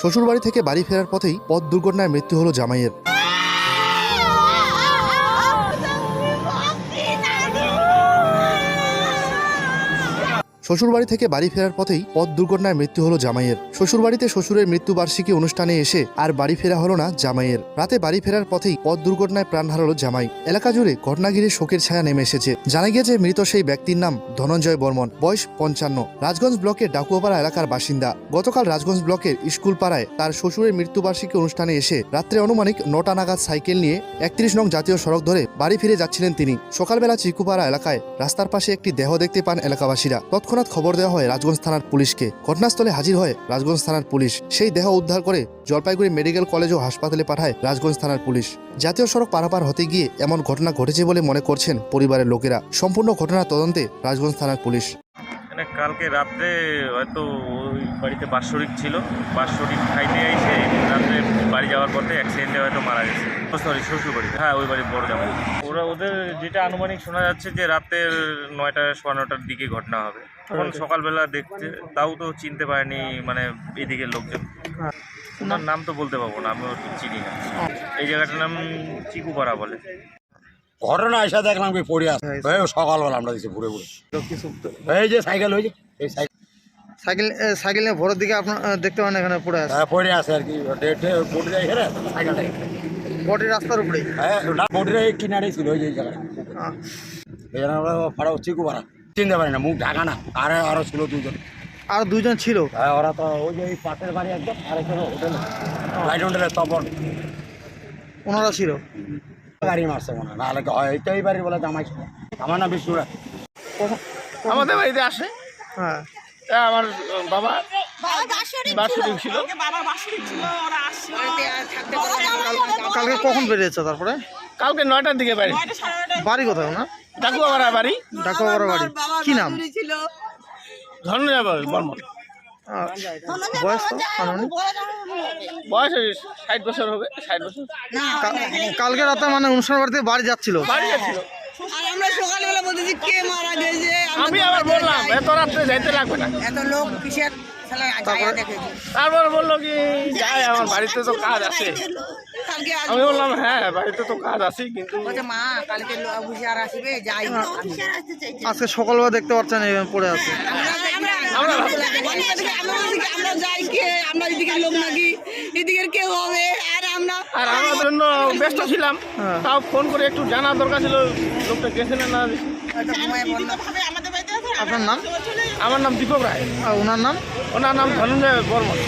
শ্বশুরবাড়ি থেকে বাড়ি ফেরার পথেই পথ দুর্ঘটনায় মৃত্যু হলো জামাইয়ের। শ্বশুরবাড়ি থেকে বাড়ি ফেরার পথেই পথ দুর্ঘটনায় মৃত্যু হলো জামাইয়ের। শ্বশুরবাড়িতে শ্বশুরের মৃত্যুবার্ষিকী অনুষ্ঠানে এসে আর বাড়ি ফেরা হলো না জামাইয়ের। রাতে বাড়ি ফেরার পথেই পথ দুর্ঘটনায় প্রাণ হারালো জামাই। এলাকা জুড়ে ঘটনাগিরে শোকের ছায়া নেমে এসেছে। জানা গিয়েছে মৃত সেই ব্যক্তির নাম ধনঞ্জয় বর্মন, বয়স পঞ্চান্ন। রাজগঞ্জ ব্লকের ডাকুয়াপাড়া এলাকার বাসিন্দা। গতকাল রাজগঞ্জ ব্লকের স্কুল পাড়ায় তার শ্বশুরের মৃত্যুবার্ষিকী অনুষ্ঠানে এসে রাত্রে অনুমানিক নটা নাগাদ সাইকেল নিয়ে একত্রিশ নং জাতীয় সড়ক ধরে বাড়ি ফিরে যাচ্ছিলেন তিনি। সকালবেলা চিকুপাড়া এলাকায় রাস্তার পাশে একটি দেহ দেখতে পান এলাকাবাসীরা। তৎক্ষণাৎ খবর দেওয়া হয় রাজগঞ্জ থানার পুলিশকে। ঘটনাস্থলে হাজির হয় রাজগঞ্জ থানার পুলিশ। সেই দেহ উদ্ধার করে জলপাইগুড়ি মেডিকেল কলেজ ও হাসপাতালে পাঠায় রাজগঞ্জ থানার পুলিশ। জাতীয় সড়ক পারাপার হতে গিয়ে এমন ঘটনা ঘটেছে বলে মনে করছেন পরিবারের লোকেরা। সম্পূর্ণ ঘটনা তদন্তে রাজগঞ্জ থানার পুলিশ। মানে কালকে রাত্রে হয়তো ওই বাড়িতে বাৎসরিক ছিল। বাৎসরিক খাইতে এসে রাত্রে বাড়ি যাওয়ার পথে অ্যাক্সিডেন্টে হয়তো মারা গেছে। সরি শ্বশুর বাড়ি। হ্যাঁ ওই বাড়ির বড় জামাই। ওরা ওদের যেটা আনুমানিক শোনা যাচ্ছে যে রাতের নয়টা সোয়া নটার দিকে ঘটনা হবে। তখন সকালবেলা দেখতে তাও তো চিনতে পারেনি মানে এদিকের লোকজন। ওনার নাম তো বলতে পারব না আমিও ঠিক চিনি না। এই জায়গাটার নাম চিকুপাড়া বলে। ঘটনা এসে দেখলাম কি পড়ে আছে। এই সকালবেলা আমরা দিচ্ছি পুরে পুরে এই যে সাইকেল হয়েছে এই সাইকেল সাইকেল সাইকেল নিয়ে ভোরের দিকে আপনার দেখতে পান এখানে পড়ে আছে। হ্যাঁ, পড়ে আছে আর কি। ডেটে পড়ে যায় এখানে সাইকেলটা বডি রাস্তার উপরেই। হ্যাঁ না এই কিনারে ছিল ওই জায়গায় এই জন্য আমরা ফাড়া চিকু পাড়া চিনতে পারি না মুখ ঢাকা না আর আরও ছিল দুজন। আর দুজন ছিল? হ্যাঁ ওরা তো ওই যে পাশের বাড়ি একদম আর এখানে হোটেল। লাইট হোটেলের তপন। ওনারা ছিল? গাড়ি মারছে মনে হয় নাহলে হয়? এইটাই বাড়ি বলে জামাই ছিল। আমার না বিষ্ণুরা আমাদের বাড়িতে আসে। হ্যাঁ। আমার বাবা কালকে কখন বেরিয়েছে তারপরে? কালকে নয়টার দিকে বাড়ি। বাড়ি কোথায় ওনার? ডাকুয়াপাড়া বাড়ি। ডাকুয়াপাড়া বাড়ি। কি নাম? ধন্যবাদ বর্মন। বয়স তো? বয়স ষাট বছর হবে ষাট বছর। কালকে রাতে মানে অনুষ্ঠান বাড়িতে বাড়ি যাচ্ছিল? বাড়ি যাচ্ছিল। বলতেছি কে মারা গেছে? আমি আবার বললাম এত রাত্রে যাইতে লাগবে না। এত লোক কিসের তারপর বলল কি যাই আমার বাড়িতে তো কাজ আছে। আমি বললাম হ্যাঁ বাড়িতে তো কাজ আছে কিন্তু বলছে মা কালকে আর আসবে যাই। আজকে সকালবেলা দেখতে পাচ্ছেন পড়ে আছে। আমরা আমরা যাই। কে? আমরা এদিকে লোক নাকি? এদিকে কেউ হবে? আর আমার জন্য ব্যস্ত ছিলাম হ্যাঁ। তাও ফোন করে একটু জানা দরকার ছিল লোকটা গেছে না? আপনার নাম? আমার নাম দীপক রায়। আর ওনার নাম? ওনার নাম ধনঞ্জয় বর্মন।